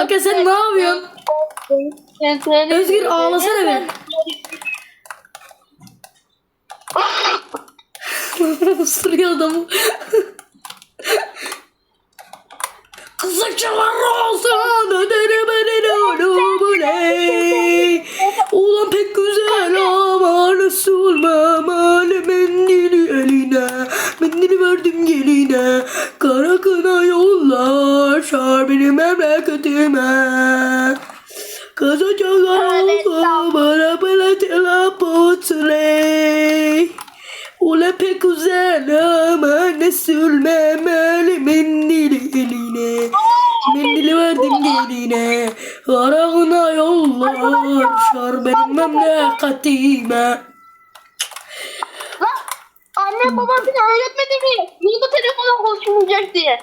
Aga sen ne yapıyorsun? Özgür ağlasana be. Isırıyor adamı. Kızıkçılar olsun. Öderim öderim öderim. Ulan pek güzel ama nasıl memali mendili eline. Mendili verdim geline. Kara kına yollar. Şar benim memleketime. Kızacaklar olsun. Bana bana telepotre. Ula pek güzel ama nasıl memeli mendili eline. Mendili verdim geline. Arağına yollar. Şar benim memleketime. Anne babam beni öğretmedi mi? Niye bu telefona konuşmayacak diye.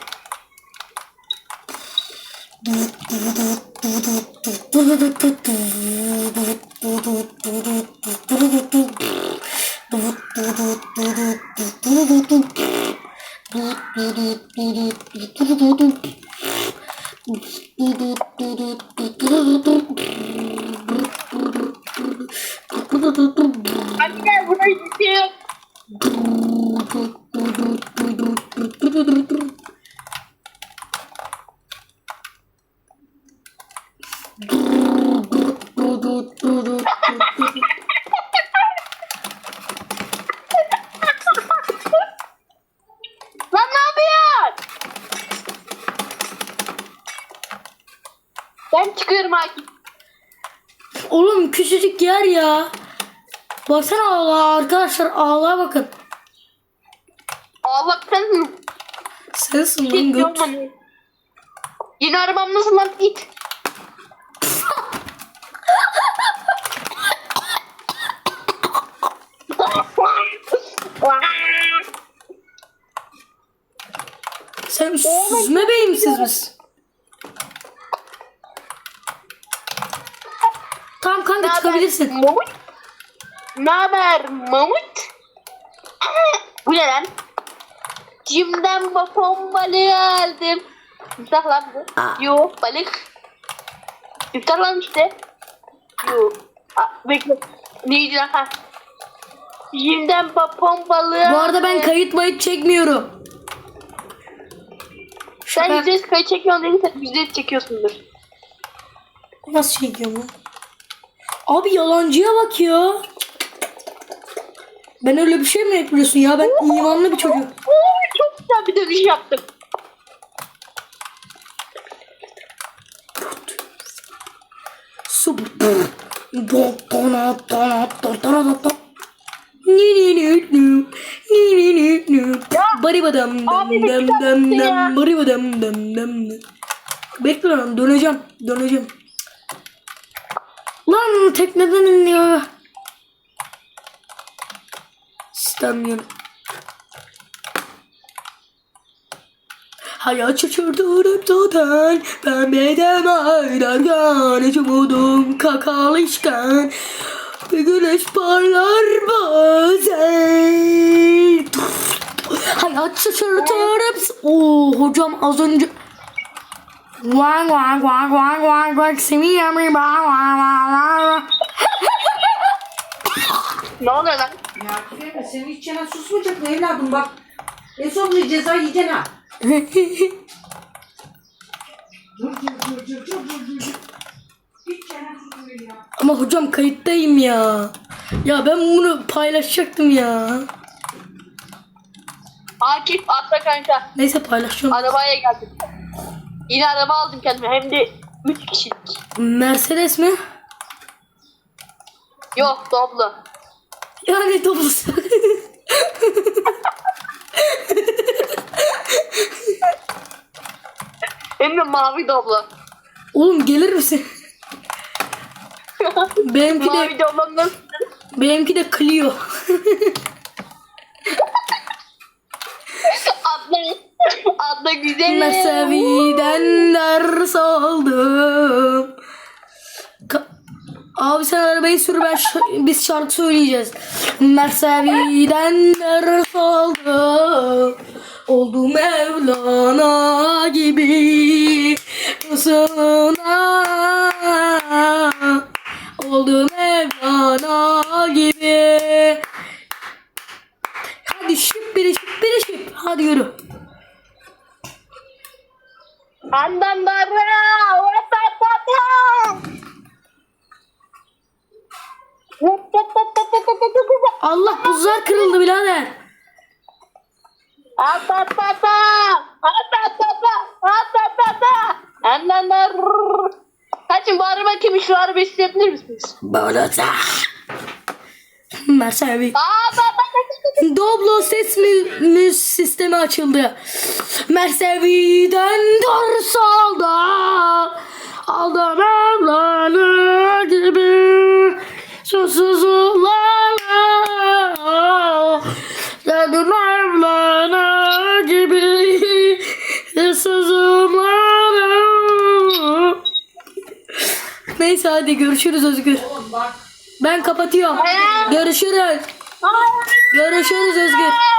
ドゥドゥドゥドゥドゥドゥドゥドゥドゥドゥドゥドゥドゥドゥドゥドゥありがとうございます。Ben çıkıyorum Akif. Oğlum küçücük yer ya. Baksana ağla arkadaşlar ağlığa bakın. Allah sen mi? Sensin lan Git göt. Yine arabam nasıl lan it? Sen süzme beyimsiz misin? Tamam kanka çıkabilirsin. Mamut. Ne haber Mamut? Bu ne lan? Cimden babam balığı aldım. İftah lan bu. Aa. Yo balık. İftah lan işte. Yo. Aa, bekle. Neydi lan ha? Cimden babam balığı Bu arada ben kayıt mayıt çekmiyorum. Sen yüzde yüz kayıt çekiyorsun dedin sen yüzde yüz çekiyorsundur. Nasıl çekiyorum lan? Abi yalancıya bak ya. Ben öyle bir şey mi yapıyorsun ya? Ben imanlı bir çocuk. Oo, çok güzel bir dönüş yaptım. Super. Don dona dona dona dona dona. Ni ni ni ni ni ni ni ni. Bari badam dam dam dam dam ya. bari badam dam dam. Bekle lan döneceğim döneceğim. Lan tekneden iniyor. İstemiyorum. Hayat şaşırtır hep zaten Pembeden aylarken Hiç umudum kakalışken Bir güneş parlar bazen Hayat şaşırtır hep Oo hocam az önce Vang vang vang vang vang vang Seviyorum vang vang vang vang Ne oluyor lan? Ya Küfeme senin hiç çenen susmayacak mı evladım bak. En son bir ceza yiyeceksin ha. Dur dur dur dur dur dur dur. dur. Hiç çenen susmuyor ya. Ama hocam kayıttayım ya Ya ben bunu paylaşacaktım ya Akif atla kanka. Neyse paylaşacağım Arabaya geldim. Yine araba aldım kendime hem de 3 kişilik. Mercedes mi? Yok Doblo. Yani dolusu. Hem de mavi Doblo. Oğlum gelir misin? benimki de mavi nasıl? benimki de Clio. Güzel. Mesaviden ders aldım. Ka- Abi sen arabayı sür ben biz şarkı söyleyeceğiz. Mesaviden ders aldım. Oldum Mevlana gibi Resuluna Oldum Mevlana gibi Hadi şıp biri şıp biri şıp Hadi yürü Andan bara. Allah buzlar kırıldı birader. Atapapa. Atapapa. Atapapa. Andan bara. Kaçın bari bakayım şu arabayı isteyebilir misiniz? Mersevi. Aa baba. Doblo ses mü, mü sistemi açıldı. Mersevi'den ders aldı. Aldı Mevlana gibi. Susuzlarla. Dedi Mevlana gibi. Susuzlarla. Neyse hadi görüşürüz Özgür. Oğlum bak. Ben kapatıyorum. Görüşürüz. Görüşürüz Özgür.